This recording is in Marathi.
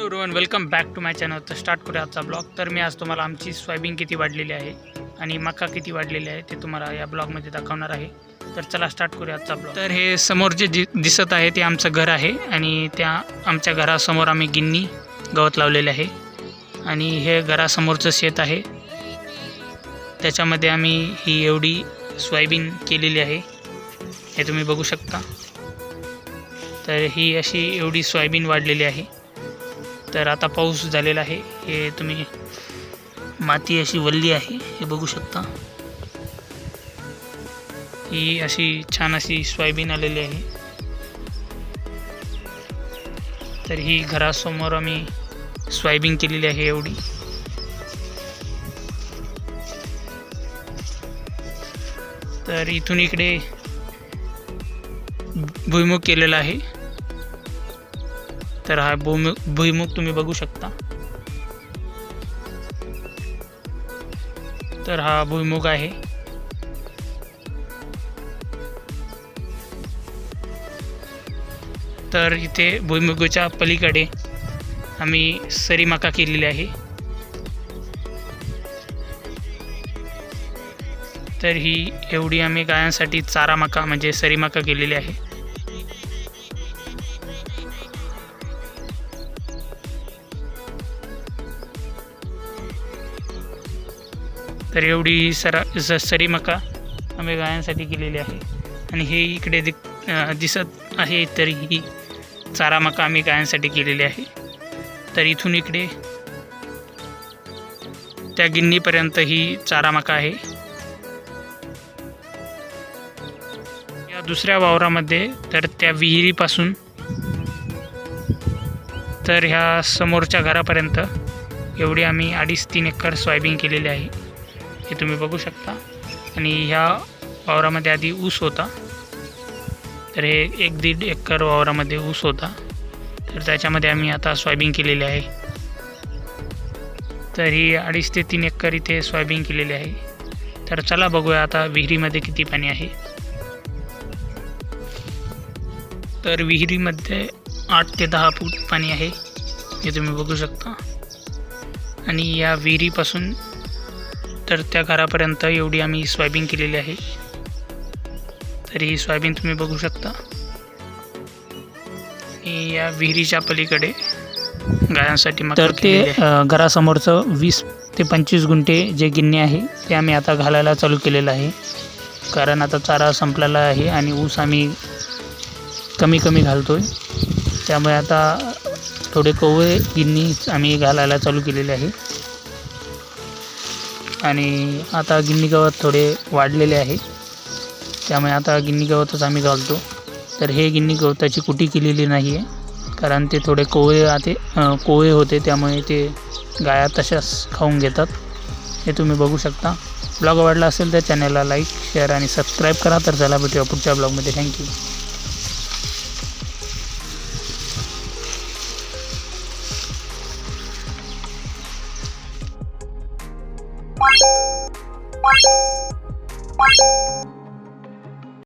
Everyone welcome back to my channel तर स्टार्ट करूया आजचा ब्लॉग तर मी आज तुम्हाला आमची सोयाबीन किती वाढलेली आहे आणि मका किती वाढलेली आहे ते तुम्हाला या ब्लॉगमध्ये दाखवणार आहे. तर चला स्टार्ट करूया आजचा ब्लॉग तर हे समोर जे दि दिसत आहे ते आमचं घर आहे आणि त्या आमच्या घरासमोर आम्ही गिन्नी गवत लावलेले आहे. आणि हे घरासमोरचं शेत आहे. त्याच्यामध्ये आम्ही ही एवढी सोयाबीन केलेली आहे. हे तुम्ही बघू शकता. तर ही अशी एवढी सोयाबीन वाढलेली आहे. तर आता पाऊस झालेला आहे. हे तुम्ही माती अशी वल्ली आहे हे बघू शकता. ही अशी छान अशी सोयाबीन आलेली आहे. तर ही घरासमोर आम्ही सोयाबीन केलेली आहे एवढी. तर इथून इकडे भुईमुग केलेला आहे. तर हा भुईमुग भुईमुग तुम्ही बघू शकता. तर हा भुईमुग आहे. तर इथे भुईमुगाच्या पलीकडे आम्ही सरी मका केलेली आहे. तर ही एवढी आम्ही गायांसाठी चारा मका म्हणजे सरी मका केलेली आहे. तर एवढी सरा स सरी मका आम्ही गायांसाठी केलेली आहे. आणि हे इकडे दि दिसत आहे तर ही चारा मका आम्ही गायांसाठी केलेली आहे. तर इथून इकडे त्या गिन्नीपर्यंत ही चारा मका आहे. या दुसऱ्या वावरामध्ये तर त्या विहिरीपासून तर ह्या समोरच्या घरापर्यंत एवढी आम्ही अडीच तीन एकर सोयाबीन केलेली आहे. हे तुम्ही बघू शकता. आणि ह्या वावरामध्ये आधी ऊस होता. तर हे एक दीड एकर वावरामध्ये ऊस होता. तर त्याच्यामध्ये आम्ही आता सोयाबीन केलेली आहे. तर ही अडीच ते तीन एकर इथे सोयाबीन केलेली आहे. तर चला बघूया आता विहिरीमध्ये किती पाणी आहे. तर विहिरीमध्ये आठ ते दहा फूट पाणी आहे. हे तुम्ही बघू शकता. आणि या विहिरीपासून तर त्या घरापर्यंत एवढी आम्ही सोयाबीन केलेली आहे. तर ही सोयाबीन तुम्ही बघू शकता. या विहिरीच्या पलीकडे गायांसाठी तर ते घरासमोरचं वीस ते पंचवीस गुंठे जे गिन्ने आहे ते आम्ही आता घालायला चालू केलेलं आहे. कारण आता चारा संपलेला आहे आणि ऊस आम्ही कमी कमी घालतो आहे त्यामुळे आता थोडे कोवळे गिन्नी आम्ही घालायला चालू केलेले आहे. आणि आता गिन्नी गवत थोडे वाढलेले आहे. त्यामुळे आता गिन्नी गवतच आम्ही घालतो. तर हे गिन्नी गवताची कुटी केलेली नाही आहे कारण ते थोडे कोवळे आते कोवळे होते. त्यामुळे ते गाया तशाच खाऊन घेतात. हे तुम्ही बघू शकता. ब्लॉग आवडला असेल तर चॅनलला लाईक शेअर आणि सबस्क्राईब करा. तर चला भेटूया पुढच्या ब्लॉगमध्ये. थँक्यू. you